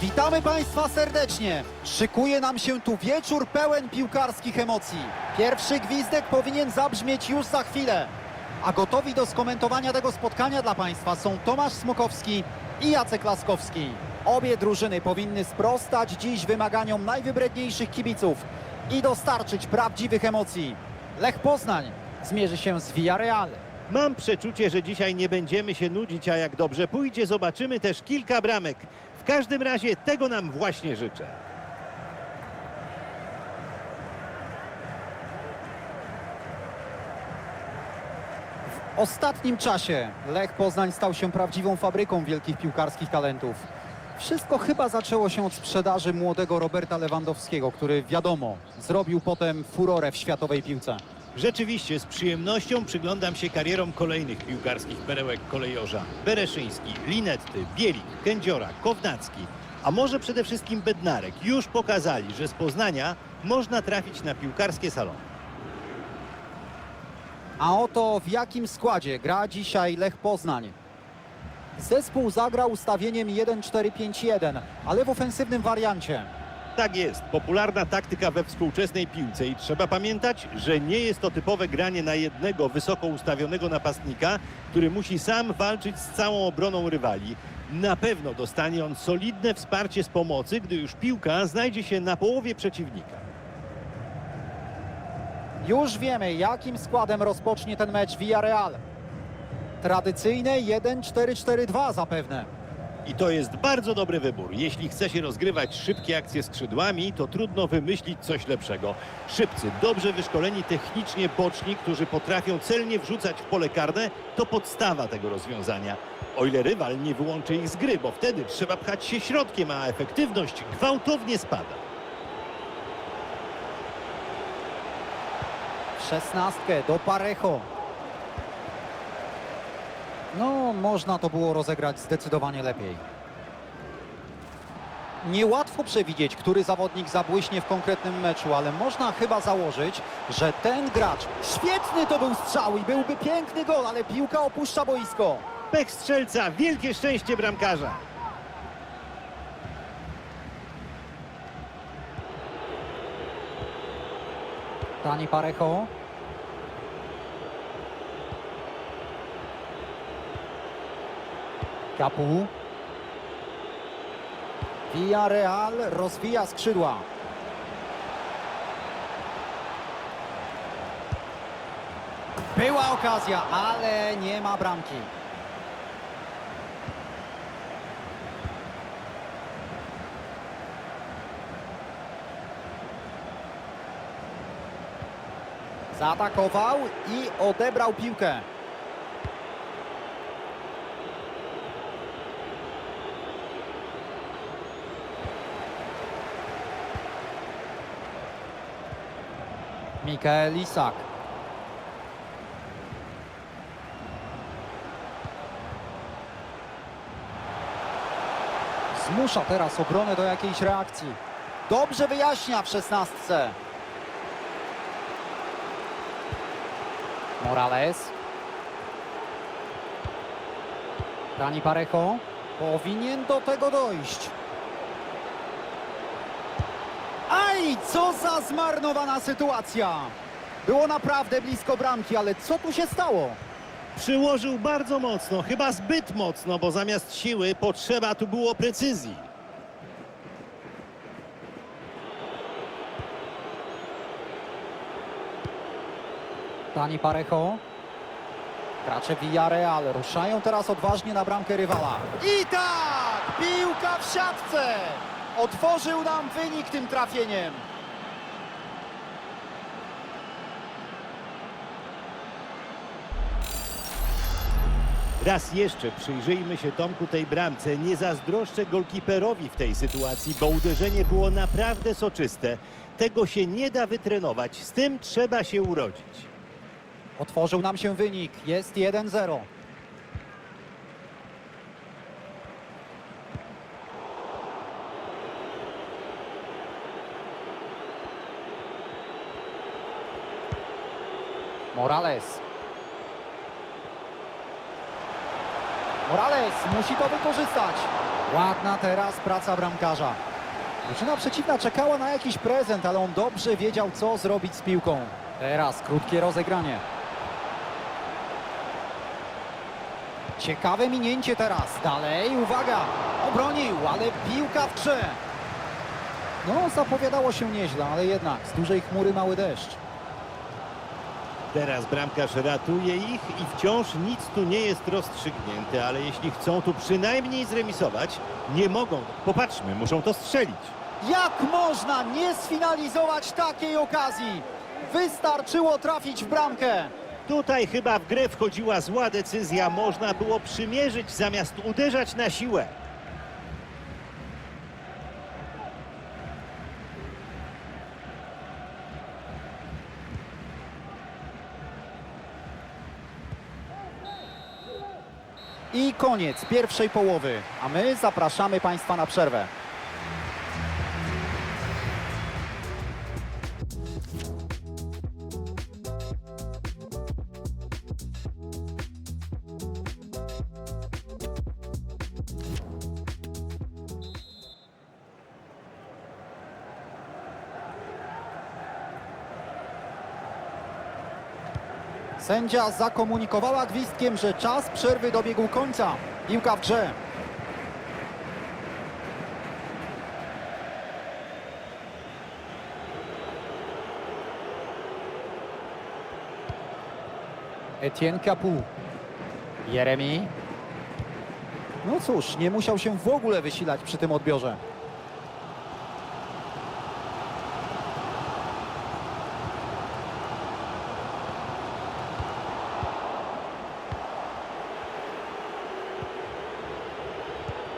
Witamy Państwa serdecznie. Szykuje nam się tu wieczór pełen piłkarskich emocji. Pierwszy gwizdek powinien zabrzmieć już za chwilę. A gotowi do skomentowania tego spotkania dla Państwa są Tomasz Smokowski i Jacek Laskowski. Obie drużyny powinny sprostać dziś wymaganiom najwybredniejszych kibiców i dostarczyć prawdziwych emocji. Lech Poznań zmierzy się z Villarreal. Mam przeczucie, że dzisiaj nie będziemy się nudzić, a jak dobrze pójdzie, zobaczymy też kilka bramek. W każdym razie tego nam właśnie życzę. W ostatnim czasie Lech Poznań stał się prawdziwą fabryką wielkich piłkarskich talentów. Wszystko chyba zaczęło się od sprzedaży młodego Roberta Lewandowskiego, który wiadomo, zrobił potem furorę w światowej piłce. Rzeczywiście z przyjemnością przyglądam się karierom kolejnych piłkarskich perełek kolejorza. Bereszyński, Linetty, Bielik, Kędziora, Kownacki, a może przede wszystkim Bednarek już pokazali, że z Poznania można trafić na piłkarskie salony. A oto w jakim składzie gra dzisiaj Lech Poznań. Zespół zagrał ustawieniem 1-4-5-1, ale w ofensywnym wariancie. Tak jest, popularna taktyka we współczesnej piłce i trzeba pamiętać, że nie jest to typowe granie na jednego wysoko ustawionego napastnika, który musi sam walczyć z całą obroną rywali. Na pewno dostanie on solidne wsparcie z pomocy, gdy już piłka znajdzie się na połowie przeciwnika. Już wiemy, jakim składem rozpocznie ten mecz Villarreal. Tradycyjne 1-4-4-2 zapewne. I to jest bardzo dobry wybór. Jeśli chce się rozgrywać szybkie akcje skrzydłami, to trudno wymyślić coś lepszego. Szybcy, dobrze wyszkoleni technicznie boczni, którzy potrafią celnie wrzucać w pole karne, to podstawa tego rozwiązania. O ile rywal nie wyłączy ich z gry, bo wtedy trzeba pchać się środkiem, a efektywność gwałtownie spada. Szesnastkę do Parejo. No, można to było rozegrać zdecydowanie lepiej. Niełatwo przewidzieć, który zawodnik zabłyśnie w konkretnym meczu, ale można chyba założyć, że ten gracz, świetny to był strzał i byłby piękny gol, ale piłka opuszcza boisko. Pech strzelca, wielkie szczęście bramkarza. Dani Parejo. Kapu. Villarreal rozwija skrzydła. Była okazja, ale nie ma bramki. Zaatakował i odebrał piłkę. Mikael Isak. Zmusza teraz obronę do jakiejś reakcji. Dobrze wyjaśnia w szesnastce. Morales. Dani Parejo. Powinien do tego dojść. Aj, co za zmarnowana sytuacja. Było naprawdę blisko bramki, ale co tu się stało? Przyłożył bardzo mocno, chyba zbyt mocno, bo zamiast siły potrzeba tu było precyzji. Dani Parejo. Gracze Villarreal ruszają teraz odważnie na bramkę rywala. I tak! Piłka w siatce! Otworzył nam wynik tym trafieniem. Raz jeszcze przyjrzyjmy się Tomku tej bramce. Nie zazdroszczę golkiperowi w tej sytuacji, bo uderzenie było naprawdę soczyste. Tego się nie da wytrenować. Z tym trzeba się urodzić. Otworzył nam się wynik. Jest 1-0. Morales. Morales musi to wykorzystać. Ładna teraz praca bramkarza. Drużyna przeciwna czekała na jakiś prezent, ale on dobrze wiedział, co zrobić z piłką. Teraz krótkie rozegranie. Ciekawe minięcie teraz. Dalej, uwaga. Obronił, ale piłka w grze. No, zapowiadało się nieźle, ale jednak z dużej chmury mały deszcz. Teraz bramkarz ratuje ich i wciąż nic tu nie jest rozstrzygnięte, ale jeśli chcą tu przynajmniej zremisować, nie mogą. Popatrzmy, muszą to strzelić. Jak można nie sfinalizować takiej okazji? Wystarczyło trafić w bramkę. Tutaj chyba w grę wchodziła zła decyzja, można było przymierzyć zamiast uderzać na siłę. I koniec pierwszej połowy, a my zapraszamy Państwa na przerwę. Sędzia zakomunikowała gwizdkiem, że czas przerwy dobiegł końca. Piłka w grze. Etienne Capu. Jeremi. No cóż, nie musiał się w ogóle wysilać przy tym odbiorze.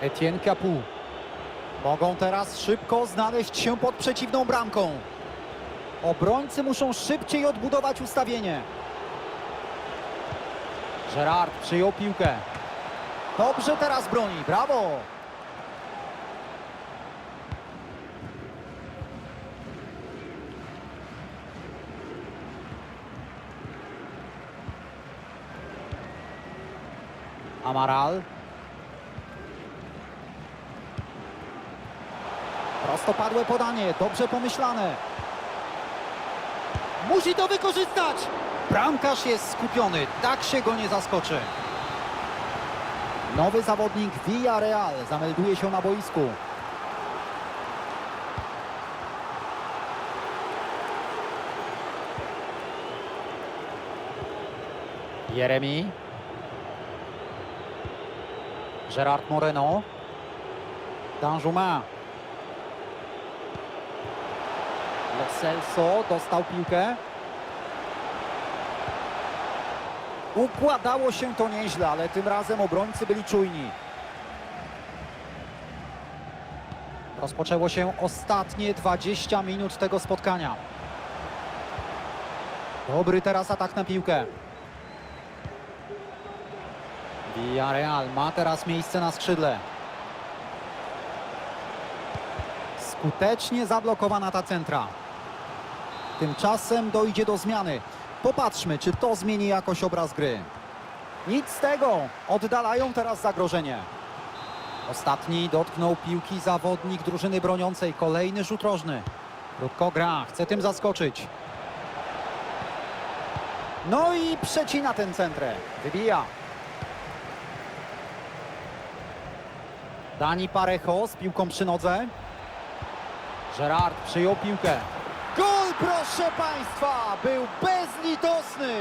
Etienne Capu. Mogą teraz szybko znaleźć się pod przeciwną bramką. Obrońcy muszą szybciej odbudować ustawienie. Gerard przyjął piłkę. Dobrze teraz broni, brawo! Amaral. Prostopadłe podanie, dobrze pomyślane. Musi to wykorzystać! Bramkarz jest skupiony, tak się go nie zaskoczy. Nowy zawodnik Villarreal zamelduje się na boisku. Jeremi. Gerard Moreno. Danjuma. Lo Celso dostał piłkę. Układało się to nieźle, ale tym razem obrońcy byli czujni. Rozpoczęło się ostatnie 20 minut tego spotkania. Dobry teraz atak na piłkę. Villarreal ma teraz miejsce na skrzydle. Skutecznie zablokowana ta centra. Tymczasem dojdzie do zmiany. Popatrzmy, czy to zmieni jakoś obraz gry. Nic z tego. Oddalają teraz zagrożenie. Ostatni dotknął piłki zawodnik drużyny broniącej. Kolejny rzut rożny. Krótko gra, chce tym zaskoczyć. No i przecina ten centrę. Wybija. Dani Parejo z piłką przy nodze. Gerard przyjął piłkę. Proszę Państwa! Był bezlitosny!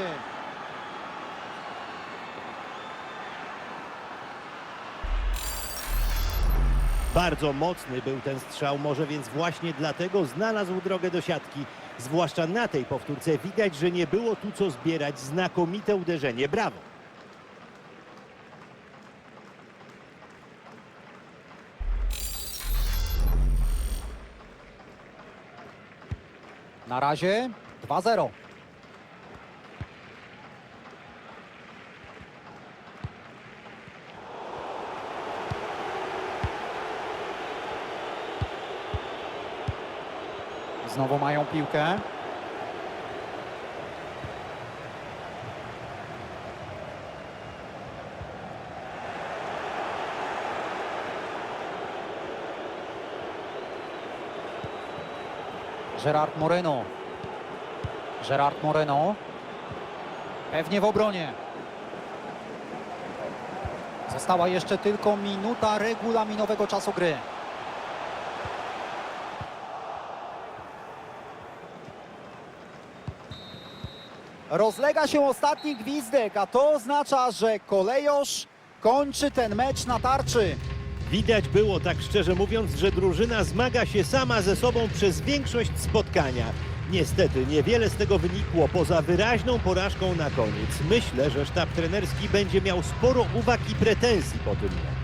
Bardzo mocny był ten strzał, może więc właśnie dlatego znalazł drogę do siatki. Zwłaszcza na tej powtórce widać, że nie było tu co zbierać. Znakomite uderzenie, brawo. Na razie 2-0. Znowu mają piłkę. Gerard Moreno. Gerard Moreno. Pewnie w obronie. Została jeszcze tylko minuta regulaminowego czasu gry. Rozlega się ostatni gwizdek, a to oznacza, że kolejosz kończy ten mecz na tarczy. Widać było, tak szczerze mówiąc, że drużyna zmaga się sama ze sobą przez większość spotkania. Niestety niewiele z tego wynikło poza wyraźną porażką na koniec. Myślę, że sztab trenerski będzie miał sporo uwag i pretensji po tym meczu.